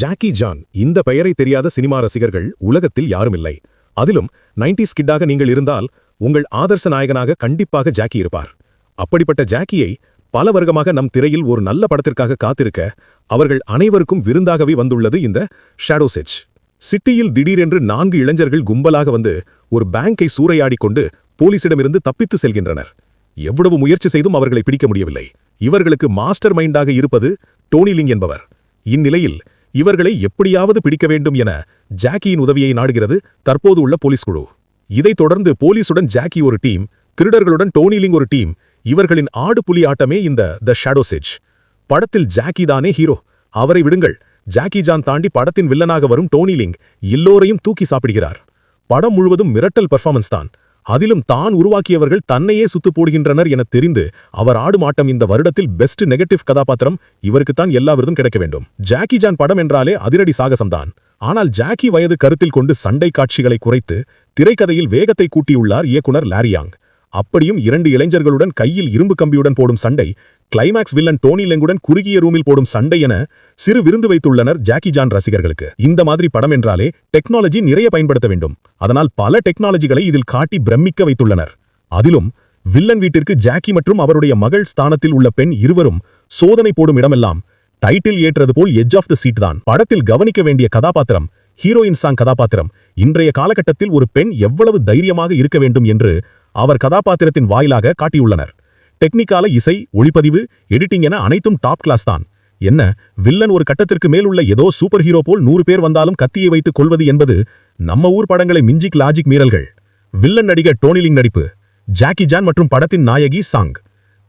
Jackie Chan இந்த பெயரை தெரியாத சினிமா ரசிகர்கள் உலகத்தில் யாரும் இல்லை அதிலும் 90s கிட்டாக நீங்கள் இருந்தால் உங்கள் ஆதர்ச நாயகனாக கண்டிப்பாக ஜாக்கி இருப்பார். அப்படிப்பட்ட ஜாக்கியை பல வர்க்கமாக நம் திரையில் ஒரு நல்ல படத்திற்காக காத்திருக்க அவர்கள் அனைவருக்கும் விருந்தாகவே வந்துள்ளது இந்த ஷேடோ செச் சிட்டியில் திடீரென்று நான்கு இளைஞர்கள் கும்பலாக வந்து ஒரு பேங்கை சூறையாடி கொண்டு போலீசிடமிருந்து தப்பித்து செல்கின்றனர். எவ்வளவு முயற்சி செய்தும் அவர்களை பிடிக்க முடியவில்லை. இவர்களுக்கு மாஸ்டர் மைண்டாக இருப்பது டோனி லிங் என்பவர். இந்நிலையில் இவர்களை எப்படியாவது பிடிக்க வேண்டும் என ஜாக்கியின் உதவியை நாடுகிறது தற்போது உள்ள போலீஸ் குழு. இதைத் தொடர்ந்து போலீசுடன் ஜாக்கி ஒரு டீம் திருடர்களுடன் டோனி லிங் ஒரு டீம் இவர்களின் ஆடு புலி ஆட்டமே இந்த த ஷேடோ படத்தில் ஜாக்கி தானே ஹீரோ. அவரை விடுங்கள். ஜாக்கி ஜான் தாண்டி படத்தின் வில்லனாக வரும் டோனி லிங் எல்லோரையும் தூக்கி சாப்பிடுகிறார். படம் முழுவதும் மிரட்டல் பெர்ஃபார்மன்ஸ் தான். அதிலும் தான் உருவாக்கியவர்கள் தன்னையே சுத்து போடுகின்றனர் என தெரிந்து அவர் ஆடும் ஆட்டம் இந்த வருடத்தில் பெஸ்ட் நெகட்டிவ் கதாபாத்திரம். இவருக்குத்தான் எல்லா விருதும் கிடைக்க வேண்டும். ஜாக்கி ஜான் படம் என்றாலே அதிரடி சாகசம்தான் ஆனால் ஜாக்கி வயது கருத்தில் கொண்டு சண்டை காட்சிகளை குறைத்து திரைக்கதையில் வேகத்தை கூட்டியுள்ளார் இயக்குனர் லாரியாங் அப்படியும் இரண்டு இளைஞர்களுடன் கையில் இரும்பு கம்பியுடன் போடும் சண்டை கிளைமாக்ஸ் வில்லன் டோனி லெங்குடன் குறுகிய ரூமில் போடும் சண்டை என சிறு விருந்து வைத்துள்ளனர் ஜாக்கி ஜான் ரசிகர்களுக்கு. இந்த மாதிரி படம் என்றாலே டெக்னாலஜி நிறைய பயன்படுத்த வேண்டும். அதனால் பல டெக்னாலஜிகளை இதில் காட்டி பிரமிக்க வைத்துள்ளனர். அதிலும் வில்லன் வீட்டிற்கு ஜாக்கி மற்றும் அவருடைய மகள் ஸ்தானத்தில் உள்ள பெண் இருவரும் சோதனை போடும் இடமெல்லாம் டைட்டில் ஏற்றது போல் எஜ் ஆஃப் த சீட் தான். படத்தில் கவனிக்க வேண்டிய கதாபாத்திரம் ஹீரோயின் சாங் கதாபாத்திரம் இன்றைய காலகட்டத்தில் ஒரு பெண் எவ்வளவு தைரியமாக இருக்க வேண்டும் என்று அவர் கதாபாத்திரத்தின் வாயிலாக காட்டியுள்ளனர். டெக்னிக்கால இசை ஒளிப்பதிவு எடிட்டிங் என அனைத்தும் டாப் கிளாஸ் தான். என்ன வில்லன் ஒரு கட்டத்திற்கு மேல் உள்ள ஏதோ சூப்பர் ஹீரோ போல் நூறு பேர் வந்தாலும் கத்தியை வைத்துக் கொள்வது என்பது நம்ம ஊர் படங்களை மிஞ்சிக் லாஜிக் மீறல்கள். வில்லன் நடிகர் டோனிலிங் நடிப்பு ஜாக்கி ஜான் மற்றும் படத்தின் நாயகி சாங்.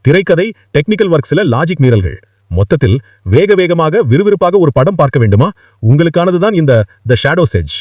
திரைக்கதை டெக்னிக்கல் ஒர்க்ஸில லாஜிக் மீறல்கள். மொத்தத்தில் வேக வேகமாக விறுவிறுப்பாக ஒரு படம் பார்க்க வேண்டுமா? உங்களுக்கானதுதான் இந்த த ஷேடோ செஜ்